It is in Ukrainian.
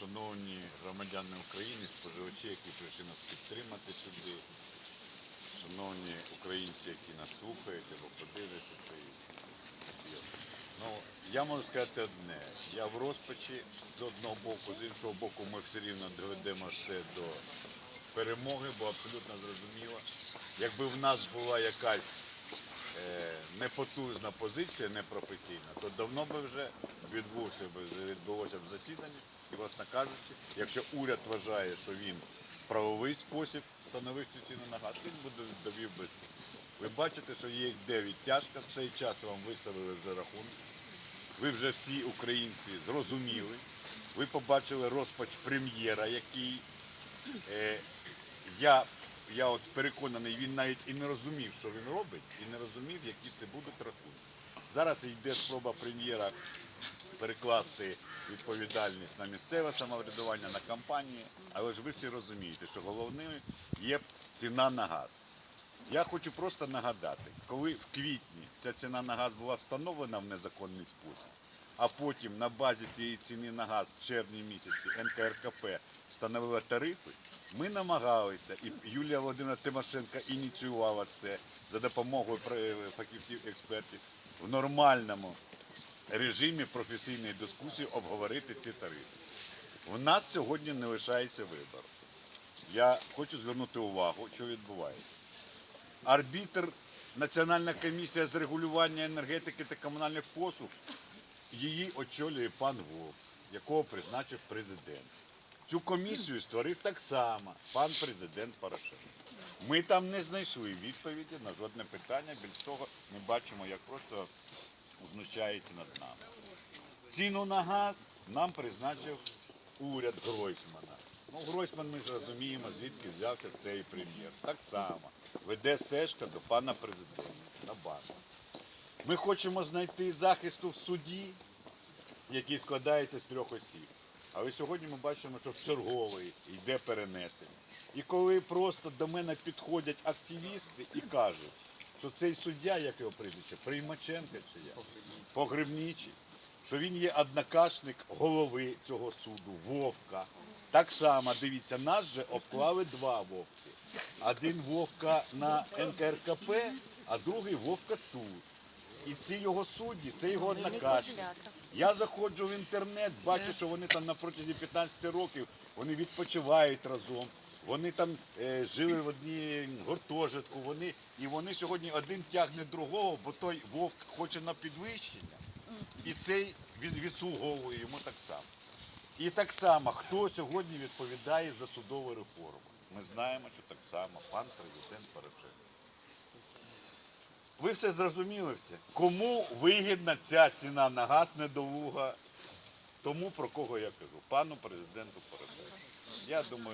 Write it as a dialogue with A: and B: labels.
A: шановні громадяни України, споживачі, які прийшли нас підтримати сюди, шановні українці, які нас слухають або подивляться. Ну, я можу сказати одне. Я в розпачі з одного боку, з іншого боку, ми все рівно доведемо це до перемоги, бо абсолютно зрозуміло, якби в нас була якась непотужна позиція, непрофесійна, то давно би вже відбувся відбулося б засідання, і, власне кажучи, якщо уряд вважає, що він правовий спосіб встановив цю ціну на газ, він буде довів би. Ви бачите, що є йде відтяжка, в цей час вам виставили вже рахунок. Ви вже всі українці зрозуміли. Ви побачили розпач прем'єра, який е, я, я от переконаний, він навіть і не розумів, що він робить, і не розумів, які це будуть рахунки. Зараз йде спроба прем'єра перекласти відповідальність на місцеве самоврядування, на компанії, але ж ви всі розумієте, що головним є ціна на газ. Я хочу просто нагадати, коли в квітні ця ціна на газ була встановлена в незаконний спосіб, а потім на базі цієї ціни на газ в червні місяці НКРКП встановила тарифи, ми намагалися, і Юлія Володимирівна Тимошенко ініціювала це за допомогою фахівців експертів в нормальному режимі професійної дискусії обговорити ці тарифи. У нас сьогодні не лишається вибору. Я хочу звернути увагу, що відбувається. Арбітр Національна комісія з регулювання енергетики та комунальних послуг, її очолює пан Вовк, якого призначив президент. Цю комісію створив так само пан президент Порошенко. Ми там не знайшли відповіді на жодне питання. Більш того, ми бачимо, як просто знущається над нами. Ціну на газ нам призначив уряд Гройсмана. Ну, Гройсман, ми ж розуміємо, звідки взявся цей прем'єр. Так само веде стежка до пана президента на банк. Ми хочемо знайти захисту в суді, який складається з трьох осіб. Але сьогодні ми бачимо, що в черговий йде перенесення. І коли просто до мене підходять активісти і кажуть, що цей суддя, як його прізвище, Приймаченка чи як, Погребничий, що він є однокашник голови цього суду, Вовка. Так само, дивіться, нас же обклали два Вовки. Один Вовка на НКРКП, а другий Вовка тут. І ці його судді, це його однокашник. Я заходжу в інтернет, бачу, що вони там на протязі 15 років вони відпочивають разом. Вони там е, жили в одній гуртожитку, вони, і вони сьогодні один тягне другого, бо той вовк хоче на підвищення, і цей від, відслуговує йому так само. І так само, хто сьогодні відповідає за судову реформу? Ми знаємо, що так само пан президент. Ви все зрозуміли все. Кому вигідна ця ціна на газ недолуга? Тому про кого я кажу? Пану президенту передаю. Я думаю,